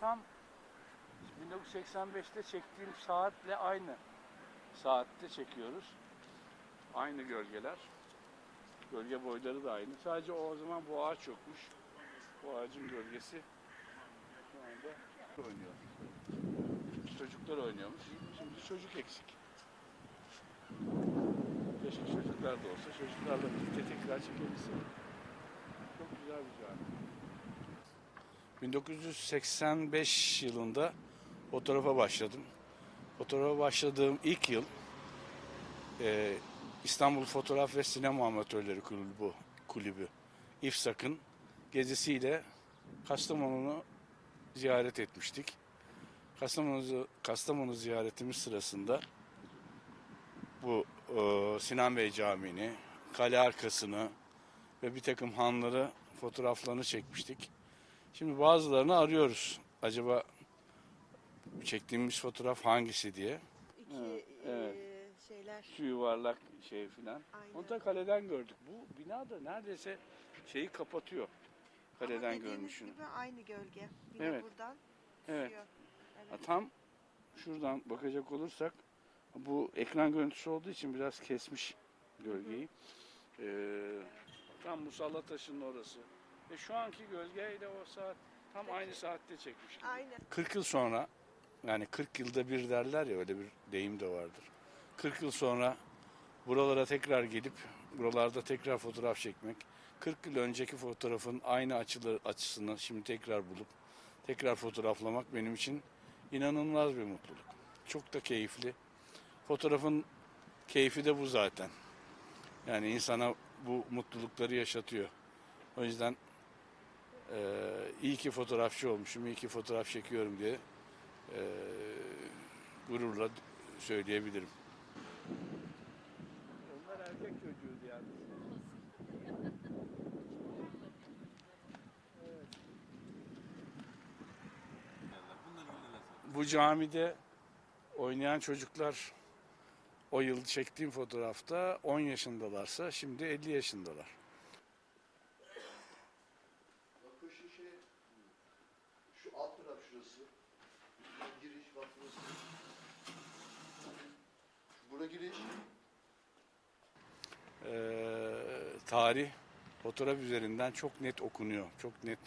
Tam 1985'te çektiğim saatle aynı saatte çekiyoruz. Aynı gölgeler. Gölge boyları da aynı. Sadece o zaman bu ağaç yokmuş. Bu ağacın gölgesi şu anda oynuyor. Çocuklar oynuyormuş. Şimdi çocuk eksik. Keşke çocuklar da olsa. Çocuklarla birlikte tekrar çekebilsek. Çok güzel bir cami. 1985 yılında fotoğrafa başladım. Fotoğrafa başladığım ilk yıl e, İstanbul Fotoğraf ve Sinema Amatörleri Kulübü, Kulübü İFSAK'ın gezisiyle Kastamonu'nu ziyaret etmiştik. Kastamonu, Kastamonu ziyaretimiz sırasında bu e, Sinan Bey Camii'ni, kale arkasını ve bir takım hanları fotoğraflarını çekmiştik. Şimdi bazılarını arıyoruz. Acaba çektiğimiz fotoğraf hangisi diye. İki Evet, evet. eee, şeyler. Şu yuvarlak şey filan. Onu da kaleden gördük. Bu bina da neredeyse şeyi kapatıyor. Ama Kaleden dediğiniz görmüşsün. gibi aynı gölge. Yine Evet. buradan Evet. düşüyor. Evet. Tam şuradan bakacak olursak bu ekran görüntüsü olduğu için biraz kesmiş gölgeyi. Ee, tam Musalla Taşı'nın orası. Ve şu anki gölgeyle o saat tam aynı saatte çekmiş. Aynen. 40 yıl sonra yani 40 yılda bir derler ya öyle bir deyim de vardır. 40 yıl sonra buralara tekrar gelip buralarda tekrar fotoğraf çekmek, 40 yıl önceki fotoğrafın aynı açıları açısını şimdi tekrar bulup tekrar fotoğraflamak benim için inanılmaz bir mutluluk. Çok da keyifli. Fotoğrafın keyfi de bu zaten. Yani insana bu mutlulukları yaşatıyor. O yüzden eee iyi ki fotoğrafçı olmuşum, iyi ki fotoğraf çekiyorum diye eee, gururla söyleyebilirim. Onlar erkek çocuğuydu yani. Bu camide oynayan çocuklar o yıl çektiğim fotoğrafta 10 yaşındalarsa şimdi 50 yaşındalar. Bak şu şey, şu alt taraf şurası. Giriş bak burası. Bura giriş. Ee, tarih fotoğraf üzerinden çok net okunuyor, çok net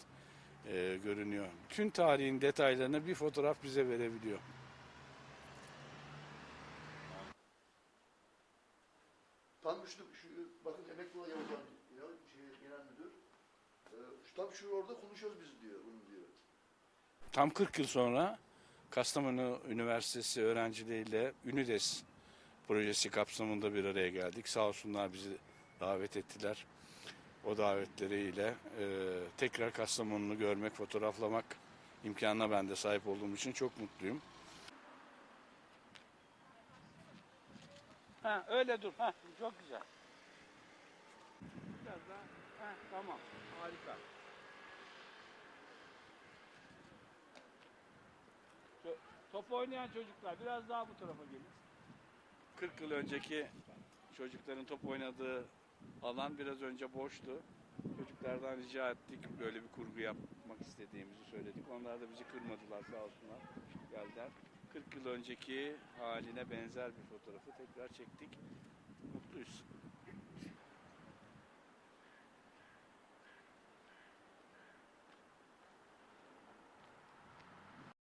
e, görünüyor. Bütün tarihin detaylarını bir fotoğraf bize verebiliyor. Tam şu, şu bakın emekli olan Yavuzhan ya, şey, genel müdür. Şu, tam şu orada konuşuyoruz biz diyor, bunu diyor. Tam 40 yıl sonra Kastamonu Üniversitesi öğrencileriyle Ünides projesi kapsamında bir araya geldik. Sağ olsunlar bizi davet ettiler. O davetleriyle e, tekrar Kastamonu'nu görmek, fotoğraflamak imkanına ben de sahip olduğum için çok mutluyum. Ha öyle dur. Ha çok güzel. Biraz daha. Tamam. Harika. Top oynayan çocuklar biraz daha bu tarafa gelin. 40 yıl önceki çocukların top oynadığı alan biraz önce boştu. Çocuklardan rica ettik böyle bir kurgu yapmak istediğimizi söyledik. Onlar da bizi kırmadılar sağ olsunlar. Geldiler. 40 yıl önceki haline benzer bir fotoğrafı tekrar çektik. Mutluyuz.